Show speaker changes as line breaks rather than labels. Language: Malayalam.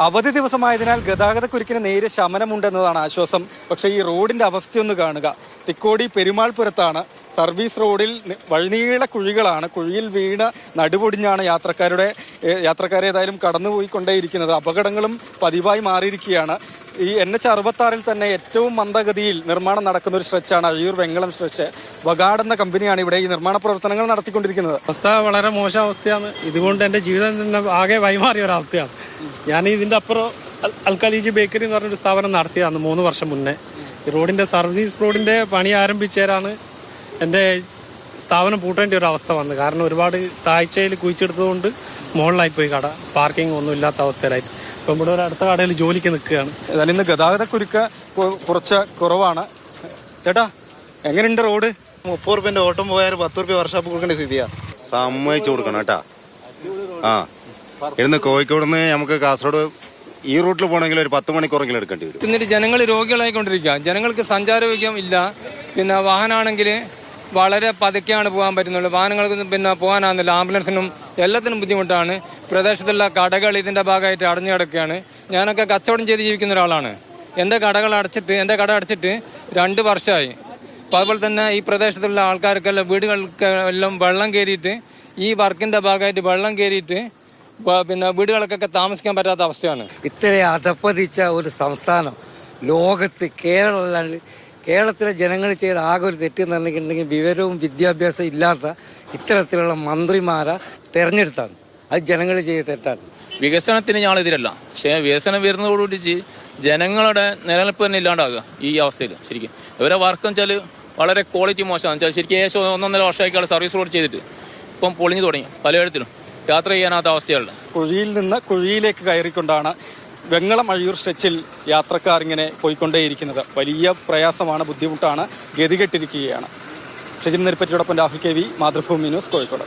അവധി ദിവസമായതിനാൽ ഗതാഗതക്കുരുക്കിന് നേരെ ശമനമുണ്ടെന്നതാണ് ആശ്വാസം. പക്ഷേ ഈ റോഡിന്റെ അവസ്ഥയൊന്ന് കാണുക. തിക്കോടി പെരുമാൾപുരത്താണ് സർവീസ് റോഡിൽ വഴിനീള കുഴികളാണ്. കുഴിയിൽ വീണ നടുപൊടിഞ്ഞാണ് യാത്രക്കാരുടെ യാത്രക്കാരെ ഏതായാലും കടന്നുപോയിക്കൊണ്ടേയിരിക്കുന്നത്. അപകടങ്ങളും പതിവായി മാറിയിരിക്കുകയാണ്. ഈ എൻ എച്ച് അറുപത്താറിൽ തന്നെ ഏറ്റവും മന്ദഗതിയിൽ നിർമ്മാണം നടക്കുന്ന ഒരു സ്ട്രെച്ചാണ് അഴിയൂർ വെങ്ങളം സ്ട്രെച്ച്. വകാട് എന്ന കമ്പനിയാണ് ഇവിടെ ഈ നിർമ്മാണ പ്രവർത്തനങ്ങൾ നടത്തിക്കൊണ്ടിരിക്കുന്നത്.
അവസ്ഥ വളരെ മോശം അവസ്ഥയാണ്. ഇതുകൊണ്ട് എന്റെ ജീവിതം തന്നെ ആകെ വൈമാറിയ ഒരു അവസ്ഥയാണ് ഞാൻ ഇതിന്റെ അപ്പുറം അൽക്കാലീജി ബേക്കറി എന്ന് പറഞ്ഞൊരു സ്ഥാപനം നടത്തിയതാണ് മൂന്ന് വർഷം മുന്നേ. ഈ റോഡിന്റെ സർവീസ് റോഡിന്റെ പണി ആരംഭിച്ചേരാണ് എന്റെ സ്ഥാപനം പൂട്ടേണ്ട ഒരു അവസ്ഥ വന്നത് കാരണം ഒരുപാട് താഴ്ചയിൽ കുഴിച്ചെടുത്തതുകൊണ്ട് മുകളിലായി പോയി കട. പാർക്കിംഗ് ഒന്നും ഇല്ലാത്ത അവസ്ഥയിലായി. ഇപ്പം ഇവിടെ ഒരു അടുത്ത കടയിൽ ജോലിക്ക് നിൽക്കുകയാണ്.
ഏതായാലും ഇന്ന് ഗതാഗത കുരുക്ക് കുറച്ച് കുറവാണ്. ചേട്ടാ എങ്ങനെയുണ്ട് റോഡ്?
മുപ്പത് റുപ്യന്റെ ഓട്ടം പോയാൽ പത്ത് റുപ്യ വർഷാപ്പ് കൊടുക്കേണ്ട സ്ഥിതിയാണ്
സമ്മതിച്ചു കൊടുക്കണം കേട്ടാ. ആ. ഇവിടുന്ന് കോഴിക്കോട് നിന്ന് നമുക്ക് കാസർഗോഡ് ഈ റൂട്ടിൽ പോകണമെങ്കിൽ ഒരു പത്ത് മണിക്കൂറെങ്കിലും എടുക്കേണ്ടി വരും.
എന്നിട്ട് ജനങ്ങൾ രോഗികളായിക്കൊണ്ടിരിക്കുക. ജനങ്ങൾക്ക് സഞ്ചാരയോഗ്യം ഇല്ല. പിന്നെ വാഹനമാണെങ്കിൽ വളരെ പതുക്കെയാണ് പോകാൻ പറ്റുന്നുള്ളൂ. വാഹനങ്ങൾക്ക് പിന്നെ പോകാനാകുന്നില്ല ആംബുലൻസിനും എല്ലാത്തിനും ബുദ്ധിമുട്ടാണ്. പ്രദേശത്തുള്ള കടകൾ ഇതിന്റെ ഭാഗമായിട്ട് അടഞ്ഞു കിടക്കുകയാണ്. ഞാനൊക്കെ കച്ചവടം ചെയ്ത് ജീവിക്കുന്ന ഒരാളാണ്. എന്റെ കടകൾ അടച്ചിട്ട് എന്റെ കട അടച്ചിട്ട് രണ്ട് വർഷമായി. അപ്പോൾ അതുപോലെ തന്നെ ഈ പ്രദേശത്തുള്ള ആൾക്കാർക്കെല്ലാം വീടുകൾക്ക് എല്ലാം വെള്ളം കയറിയിട്ട് ഈ വർക്കിന്റെ ഭാഗമായിട്ട് വെള്ളം കയറിയിട്ട് പിന്നെ വീടുകൾക്കൊക്കെ താമസിക്കാൻ പറ്റാത്ത അവസ്ഥയാണ്.
ഇത്രയും അധപ്പതിച്ച ഒരു സംസ്ഥാനം. ലോകത്ത് കേരളം കേരളത്തിലെ ജനങ്ങൾ ചെയ്ത ആകെ ഒരു തെറ്റ് പറഞ്ഞിട്ടുണ്ടെങ്കിൽ വിവരവും വിദ്യാഭ്യാസവും ഇല്ലാത്ത ഇത്തരത്തിലുള്ള മന്ത്രിമാരെ തെരഞ്ഞെടുത്താണ്. അത് ജനങ്ങൾ ചെയ്ത തെറ്റാണ്.
വികസനത്തിന് ഞങ്ങളെതിരല്ല പക്ഷേ വികസനം വരുന്നതോടുകൂടി ജനങ്ങളുടെ നിലനിൽപ്പ് തന്നെ ഇല്ലാണ്ടാകുക ഈ അവസ്ഥയിൽ ശരിക്കും. ഇവരെ വർക്ക് വെച്ചാൽ വളരെ ക്വാളിറ്റി മോശമാണ്. വെച്ചാൽ ശരിക്കും ഏകദേശം ഒന്നൊന്നര വർഷമായിക്കാൾ സർവീസ് റോഡ് ചെയ്തിട്ട്. ഇപ്പം പൊളിഞ്ഞു തുടങ്ങി പലയിടത്തിലും. യാത്ര ചെയ്യാനാത്ത അവസ്ഥയുള്ളത്
കുഴിയിൽ നിന്ന് കുഴിയിലേക്ക് കയറിക്കൊണ്ടാണ് വെങ്ങളം അഴിയൂർ സ്ട്രെച്ചിൽ യാത്രക്കാർ ഇങ്ങനെ പോയിക്കൊണ്ടേയിരിക്കുന്നത്. വലിയ പ്രയാസമാണ് ബുദ്ധിമുട്ടാണ് ഗതികെട്ടിരിക്കുകയാണ്. Shajin നെരുപ്പറ്റിയോടൊപ്പം Rahul K V Mathrubhumi news Kozhikode.